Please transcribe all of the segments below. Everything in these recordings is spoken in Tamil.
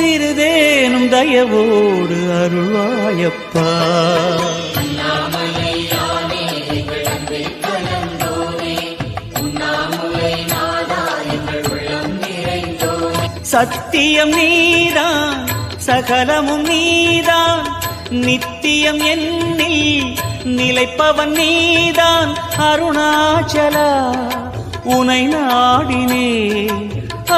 சிறிதேனும் தயவோடு அருள்வாயப்பா. சத்தியம் நீதான் சகலமும் நீதான் நித்தியம் என்னில் நிலைப்பவன் நீதான் அருணாச்சலா உனை நாடினே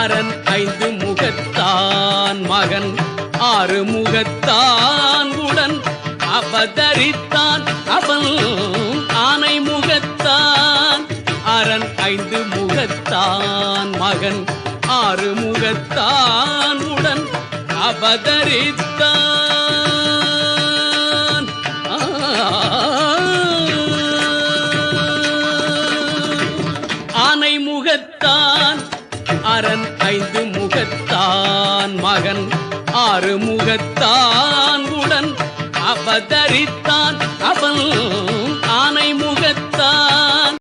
அரண் ஐந்து முகத்தான் மகன் ஆறு முகத்தான் உடன். அவதரித்தான் அவன் ஆனை முகத்தான். அரண் ஐந்து முகத்தான் மகன் ஆறு முகத்தான் உடன். அவதரித்தான் முகத்தான் அரண் ஐந்து முகத்தான் மகன் ஆறு முகத்தான் உடன் அவதரித்தான். அவ